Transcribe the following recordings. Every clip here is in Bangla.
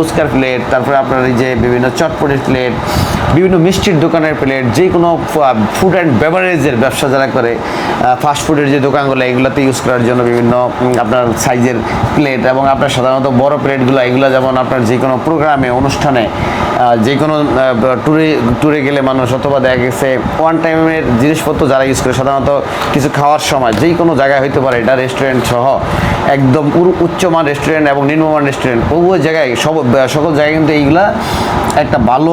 ফুচকার প্লেট তারপরে আপনার এই যে বিভিন্ন চটপটির প্লেট বিভিন্ন মিষ্টির দোকানের প্লেট যে কোনো ফুড অ্যান্ড বেভারেজের ব্যবসা যারা করে ফাস্ট ফুডের যে দোকানগুলো, এগুলোতে ইউজ করার জন্য বিভিন্ন আপনার সাইজের প্লেট এবং আপনার সাধারণত বড় প্লেটগুলো, এগুলো যেমন আপনার যে কোনো প্রোগ্রামে, অনুষ্ঠানে যে কোনো ট্যুরে ট্যুরে গেলে মানুষ অথবা দেখা গেছে ওয়ান টাইমের জিনিসপত্র যারা ইউজ করে, সাধারণত কিছু খাওয়ার সময় যেই কোনো জায়গায় হইতে পারে, এটা রেস্টুরেন্ট সহ, একদম উচ্চমান রেস্টুরেন্ট এবং নিম্নমান রেস্টুরেন্ট উভয় জায়গায় সব, সকল জায়গায় কিন্তু এইগুলা একটা ভালো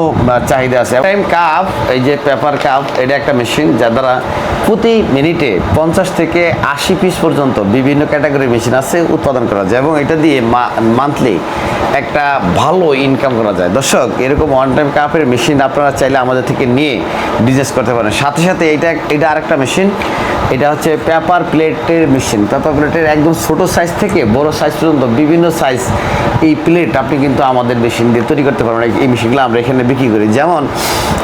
চাহিদা আছে। টাইম কাপ এই যে পেপার কাপ এটা একটা মেশিন যার দ্বারা প্রতি মিনিটে পঞ্চাশ থেকে আশি পিস পর্যন্ত বিভিন্ন ক্যাটাগরির মেশিন আছে উৎপাদন করা যায় এবং এটা দিয়ে মান্থলি একটা ভালো ইনকাম করা যায়। দর্শক, এরকম ওয়ান টাইম কাপের মেশিন আপনারা চাইলে আমাদের থেকে নিয়ে বিজনেস করতে পারেন। সাথে সাথে এটা এটা আরেকটা মেশিন এটা হচ্ছে পেপার প্লেটের মেশিন। পেপার প্লেটের একদম ছোট সাইজ থেকে বড় সাইজ পর্যন্ত বিভিন্ন সাইজ এই প্লেট আপনি কিন্তু আমাদের মেশিন দিয়ে তৈরি করতে পারবেন। এই- মেশিনগুলো আমরা এখানে বিক্রি করি। যেমন,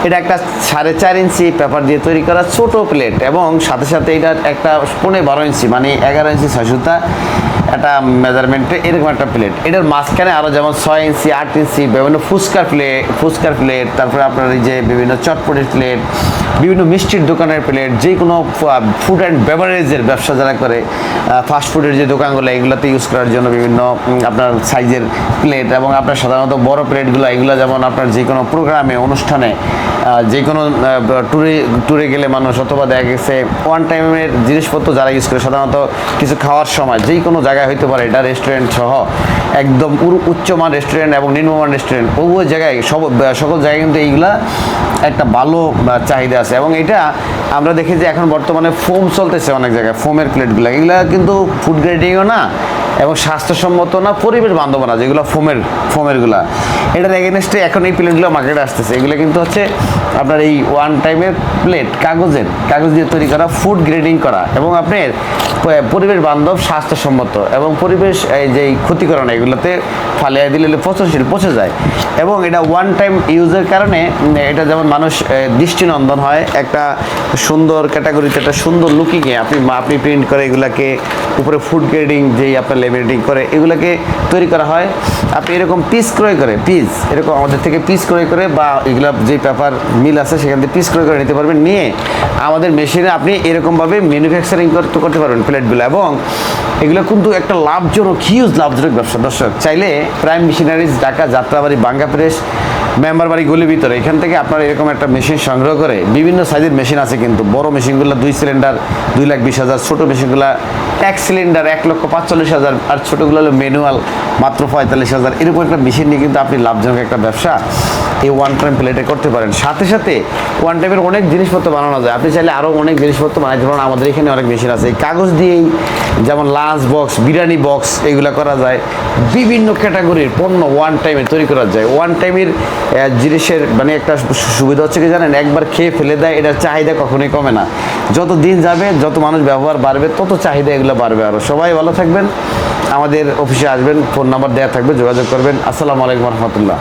এটা একটা সাড়ে চার ইঞ্চি পেপার দিয়ে তৈরি করা ছোট প্লেট এবং সাথে সাথে এটা একটা পনেরো বারো ইঞ্চি মানে এগারো ইঞ্চি ছয় সুতা একটা মেজারমেন্টে এরকম একটা প্লেট এটার মাঝখানে আরও যেমন ছয় ইঞ্চি, আট ইঞ্চি বিভিন্ন ফুচকার প্লেট ফুচকার প্লেট তারপরে আপনার এই যে বিভিন্ন চটপটির প্লেট বিভিন্ন মিষ্টির দোকানের প্লেট যে কোনো ফুড অ্যান্ড বেভারেজের ব্যবসা যারা করে ফাস্ট ফুডের যে দোকানগুলো, এগুলোতে ইউজ করার জন্য বিভিন্ন আপনার সাইজের প্লেট এবং আপনার সাধারণত বড় প্লেটগুলো এগুলো যেমন আপনার যে কোনো প্রোগ্রামে অনুষ্ঠানে যে কোনো ট্যুরে ট্যুরে গেলে মানুষ অথবা দেখা গেছে ওয়ান টাইমের জিনিসপত্র যারা ইউজ করে, সাধারণত কিছু খাওয়ার সময় যেই কোনো জায়গায় হইতে পারে, এটা রেস্টুরেন্ট সহ, একদম উচ্চমান রেস্টুরেন্ট এবং নিম্নমান রেস্টুরেন্ট উভয় জায়গায়, সব, সকল জায়গায় কিন্তু এইগুলা একটা ভালো চাহিদা আছে। এবং এটা আমরা দেখি যে এখন বর্তমানে ফোম চলতেছে অনেক জায়গায় ফোমের প্লেটগুলো এগুলা কিন্তু ফুড গ্রেডিংও না এবং স্বাস্থ্যসম্মত না পরিবেশ বান্ধব না, যেগুলো ফোমের, ফোমেরগুলা। এটার এগেনস্টে এখন এই প্লেটগুলো মার্কেটে আসতেছে। এগুলো কিন্তু হচ্ছে আপনার এই ওয়ান টাইমের প্লেট কাগজের, কাগজ দিয়ে তৈরি করা ফুড গ্রেডিং করা এবং আপনার পরিবেশ বান্ধব স্বাস্থ্যসম্মত এবং পরিবেশ, এই যে ক্ষতি করে না এগুলোতে ফালিয়ে দিলে পচনশীল পচে যায়। এবং এটা ওয়ান টাইম ইউজের কারণে এটা যেমন মানুষ দৃষ্টিনন্দন হয়, একটা সুন্দর ক্যাটাগরিতে একটা সুন্দর লুকিংয়ে আপনি আপনি প্রিন্ট করে এগুলাকে উপরে ফুড গ্রেডিং যেই আপনার লেমিনেটিং করে, এগুলোকে তৈরি করা হয়। আপনি এরকম পিস ক্রয় করে পিস এরকম আমাদের থেকে পিস ক্রয় করে বা এগুলো যে পেপার মিল আছে, সেখান থেকে পিস ক্রয় করে নিতে পারবেন। নিয়ে আমাদের মেশিনে আপনি এরকমভাবে ম্যানুফ্যাকচারিং করতে পারবেন প্লেটগুলো এবং এগুলো কিন্তু একটা লাভজনক হিউজ লাভজনক ব্যবসা। দর্শক, চাইলে প্রাইম মেশিনারিজ ঢাকা যাত্রাবাড়ি বাঙ্গা প্রেস মেম্বার বাড়ি গুলির ভিতরে, এখান থেকে আপনারা এরকম একটা মেশিন সংগ্রহ করে, বিভিন্ন সাইজের মেশিন আছে কিন্তু, বড় মেশিনগুলো দুই সিলিন্ডার দুই লাখ বিশ হাজার, ছোটো মেশিনগুলো এক সিলিন্ডার এক লক্ষ পাঁচচল্লিশ হাজার, আর ছোটোগুলো হলো ম্যানুয়াল মাত্র পঁয়তাল্লিশ হাজার। এরকম একটা মেশিন নিয়ে কিন্তু আপনি লাভজনক একটা ব্যবসা। এই ওয়ান টাইম প্লেটে করতে পারেন। সাথে সাথে ওয়ান টাইমের অনেক জিনিসপত্র বানানো যায়। আপনি চাইলে আরও অনেক জিনিসপত্র বানাইতে পারেন আমাদের এখানে অনেক মেশিন আছে। এই কাগজ দিয়েই যেমন লাঞ্চ বক্স বিরিয়ানি বক্স এগুলো করা যায়। বিভিন্ন ক্যাটাগরির পণ্য ওয়ান টাইমে তৈরি করা যায়। ওয়ান টাইমের জিনিসের মানে একটা সুবিধা হচ্ছে কি জানেন? একবার খেয়ে ফেলে দেয়, এটার চাহিদা কখনোই কমে না। যত দিন যাবে, যত মানুষ ব্যবহার বাড়বে, তত চাহিদা এগুলো বাড়বে আরও সবাই ভালো থাকবেন। আমাদের অফিসে আসবেন ফোন নাম্বার দেওয়া থাকবে, যোগাযোগ করবেন। আসসালামু আলাইকুম রহমতুল্লাহ।